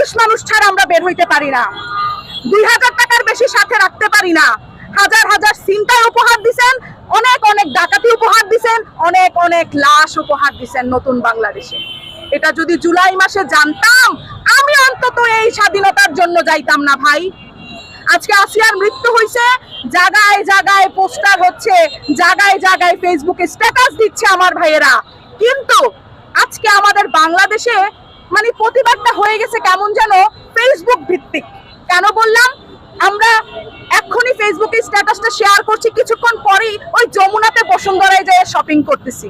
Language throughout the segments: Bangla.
পুরুষ মানুষ ছাড়া আমরা বের হইতে পারি না। দুই হাজার টাকার বেশি সাথে রাখতে পারি না। হাজার হাজার সিনটাই উপহার দিছেন, অনেক অনেক ডাকাতি উপহার দিছেন, অনেক অনেক লাশ উপহার দিছেন নতুন বাংলাদেশে। এটা যদি জুলাই মাসে জানতাম, আমি অন্তত এই স্বাধীনতার জন্য যাইতাম না ভাই। আজকে আসিয়ার মৃত্যু হয়েছে জায়গায় জায়গায় পোস্টার হচ্ছে জায়গায় জায়গায় ফেসবুকে স্ট্যাটাস দিচ্ছে আমার ভাইয়েরা। কিন্তু আজকে আমাদের বাংলাদেশে মানে প্রতিবাদটা হয়ে গেছে কেমন যেন ফেসবুক ভিত্তিক। কেন বললাম? আমরা এক্ষুনি ফেসবুকে স্ট্যাটাসটা শেয়ার করছি, কিছুক্ষণ পরেই ওই যমুনাতে বসুন্ধরায় যেয়ে শপিং করতেছি।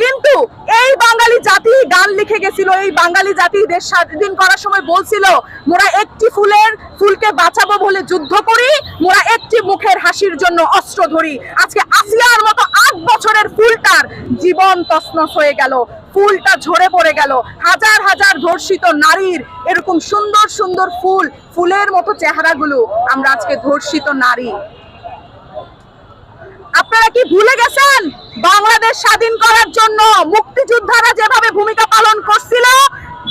কিন্তু এই বাঙালি জাতি গান লিখে গেছিল, এই বাঙালি জাতি দেশ স্বাধীন করার সময় বলছিল, মোরা একটি ফুলের ফুলকে বাঁচাবো বলে যুদ্ধ করি, মোরা একটি মুখের হাসির জন্য অস্ত্র ধরি। আজকে আসিয়ার মতো আট বছরের ফুলটার জীবন তছনছ হয়ে গেল, ফুলটা ঝরে পড়ে গেল। হাজার হাজার ধর্ষিত নারীর এরকম সুন্দর সুন্দর ফুল, ফুলের মতো চেহারাগুলো আমরা আজকে ধর্ষিত নারী। আপনারা কি ভুলে গেছেন? বাংলাদেশ স্বাধীন করার জন্য মুক্তিযোদ্ধারা যেভাবে ভূমিকা পালন করছিল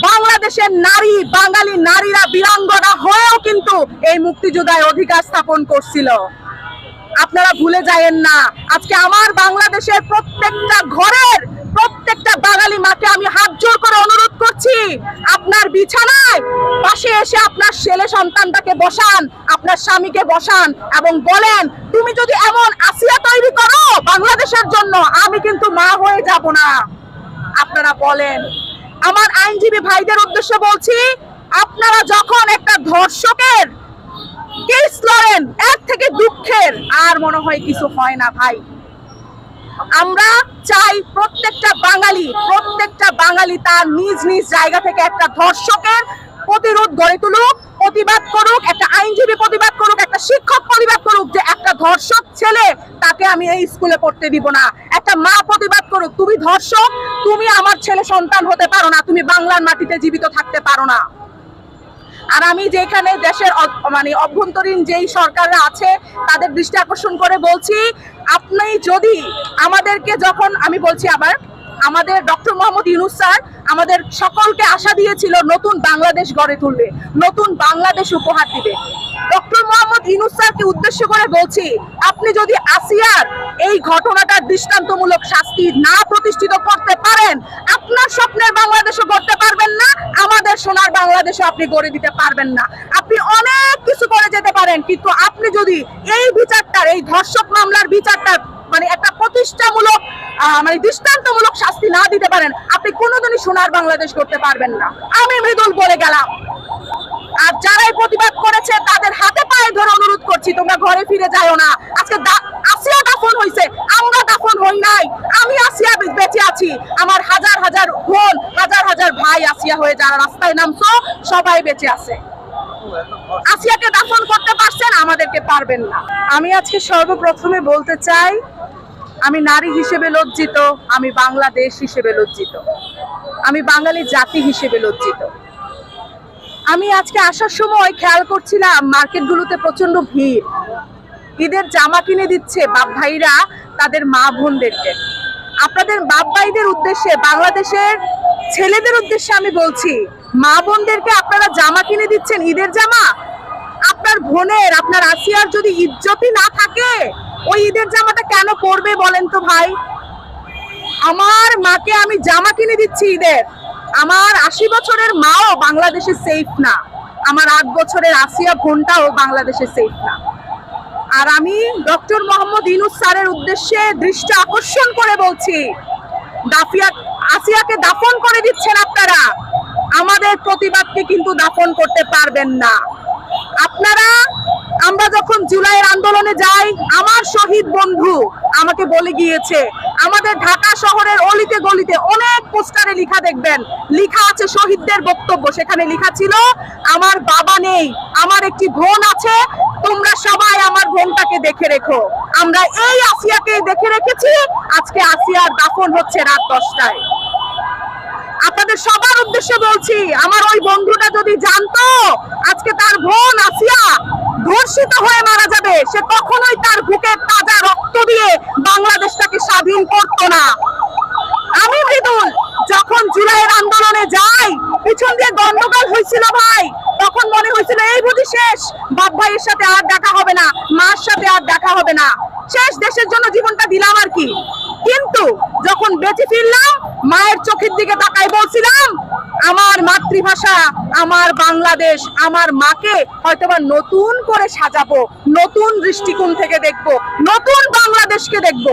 বাংলাদেশের নারী বাঙালি নারীরা বীরাঙ্গনা হয়েও কিন্তু এই মুক্তিযোদ্ধায় অধিকার স্থাপন করছিল। আপনারা ভুলে যায়েন না, আজকে আমার বাংলাদেশের প্রত্যেকটা ঘরের, প্রত্যেকটা বাঙালি মাকে আমি হাত জোর করে অনুরোধ করছি, আপনার বিছানায় পাশে এসে আপনার ছেলে সন্তানটাকে বসান, আপনার স্বামীকে বসান এবং বলেন, তুমি যদি এমন আসিয়া তৈরি করো বাংলাদেশের জন্য, আমি কিন্তু মা হয়ে যাব না। আপনারা বলেন। আমার আইনজীবী ভাইদের উদ্দেশ্যে বলছি, আপনারা যখন একটা ধর্ষকের কেস লড়েন থেকে দুঃখের আর মনে হয় কিছু হয় না ভাই। আমরা চাই প্রত্যেকটা বাঙালি প্রত্যেকটা বাঙালি তার নিজ নিজ জায়গা থেকে একটা ধর্ষকের প্রতিরোধ গড়ে তুলুক, প্রতিবাদ করুক, একটা আইনজীবী প্রতিবাদ করুক, একটা শিক্ষক প্রতিবাদ করুক যে একটা ধর্ষক ছেলে তাকে আমি এই স্কুলে পড়তে দিব না। একটা মা প্রতিবাদ করুক, তুমি ধর্ষক, তুমি আমার ছেলে সন্তান হতে পারো না, তুমি বাংলার মাটিতে জীবিত থাকতে পারো না। আর আমি যেখানে দেশের মানে অভ্যন্তরীণ যেই সরকাররা আছে, তাদের দৃষ্টি আকর্ষণ করে বলছি, আপনি যদি আমাদেরকে যখন, আমি বলছি আবার, আমাদের ডক্টর মোহাম্মদ ইউনুস স্যার আমাদের সকলকে আশা দিয়েছিল নতুন বাংলাদেশ গড়ে তুলবে, নতুন বাংলাদেশ উপহার দিবে। ডক্টর মোহাম্মদ ইউনুস স্যারকে উদ্দেশ্য করে বলছি, আপনি যদি আসিয়ার এই ঘটনাটার দৃষ্টান্তমূলক শাস্তি না প্রতিষ্ঠিত করতে পারেন, আপনার স্বপ্নের বাংলাদেশও না আমাদের সোনার বাংলাদেশও আপনি গড়ে দিতে পারবেন না। আপনি অনেক কিছু করে যেতে পারেন, কিন্তু আপনি যদি এই বিচারটার, এই ধর্ষক মামলার বিচারটার মানে একটা প্রতিষ্ঠামূলক মানে দৃষ্টান্তমূলক শাস্তি না দিতে পারেন, আপনি কোনোদিনই সোনার বাংলাদেশ করতে পারবেন না। আমি মৃদুল বলে গেলাম। আর যারাই প্রতিবাদ করেছে, তাদের হাতে পায়ে ধরে অনুরোধ করছি, তোমরা ঘরে ফিরে যাও না। আজকে আসিয়া দাফন হইছে, আমরা দাফন হই নাই। আমি আসিয়া বেঁচে আছি। আমার হাজার হাজার ভাই আসিয়া হয়ে যারা রাস্তায় নামছো, সবাই বেঁচে আছে। আসিয়াকে দাফন করতে পারছেন, আমাদেরকে পারবেন না। আমি আজকে সর্বপ্রথমে বলতে চাই, আমি নারী হিসেবে লজ্জিত, আমি বাংলাদেশ হিসেবে লজ্জিত। আমি বাঙালি জাতি হিসেবে লজ্জিত। আমি আজকে আসার সময় খেয়াল করছিলাম, মার্কেটগুলোতে প্রচণ্ড ভিড়। ঈদের জামা কিনে দিচ্ছে বাপ ভাইরা, তাদের মা বোনদেরকে। আপনাদের বাপ ভাইদের উদ্দেশ্যে বাংলাদেশের ছেলেদের উদ্দেশ্যে আমি বলছি, মা বোনদেরকে আপনারা জামা কিনে দিচ্ছেন, ঈদের জামা? আপনার বোনের, আপনার আসিয়ার যদি ইজ্জতই না থাকে, ওই ঈদের জামাটা কেন পরবে বলেন তো ভাই? আমার মাকে আমি জামা কিনে দিচ্ছি ঈদের। আমার আশি বছরের মাও বাংলাদেশে সেফ না। আমার আট বছরের আসিয়া বোনটাও বাংলাদেশে সেফ না। আর আমি ডক্টর মোহাম্মদ ইনুস স্যারের উদ্দেশ্যে দৃষ্টি আকর্ষণ করে বলছি দাফিয়া আসিয়াকে দাফন করে দিচ্ছেন আপনারা। আমাদের প্রতিবাদকে কিন্তু দাফন করতে পারবেন না। আপনারা, আমরা যখন জুলাইয়ের আন্দোলনে যাই, আমার শহীদ বন্ধু আমাকে বলে গিয়েছে, আমাদের ঢাকা শহরের অলিতে গলিতে অনেক পোস্টারে লিখা দেখবেন। লেখা আছে শহীদদের বক্তব্য। সেখানে লিখা ছিল, আমার বাবা নেই, আমার একটি বোন আছে, তোমরা সবাই আমার বোনটাকে দেখে রেখো। আমরা এই আসিয়াকে দেখে রেখেছি। আজকে আসিয়ার দাফন হচ্ছে রাত দশটায়। আপনাদের সবার উদ্দেশ্যে বলছি, আমার ওই বন্ধুটা যদি জানতো, আজকে তার বোন আসিয়া ধর্ষিত হয়ে মারা যাবে, সে কখনোই তার বুকের তাজা রক্ত দিয়ে বাংলাদেশটাকে স্বাধীন করতো না। আমি মৃদুল, যখন জুলাইয়ের আন্দোলনে যাই, পিছন দিয়ে গন্ডগোল হয়েছিল ভাই সবই শেষ, বাপ ভাইয়ের সাথে আর দেখা হবে না, মার সাথে আর দেখা হবে না। শেষ দেশের জন্য জীবনটা দিলাম আর কি। কিন্তু যখন বেঁচে ফিরলাম, মায়ের চোখের দিকে তাকাই বলছিলাম, আমার মাতৃভাষা, আমার বাংলাদেশ, আমার মাকে হয়তোবা নতুন করে সাজাবো, নতুন দৃষ্টিকোণ থেকে দেখব, নতুন বাংলাদেশকে দেখব।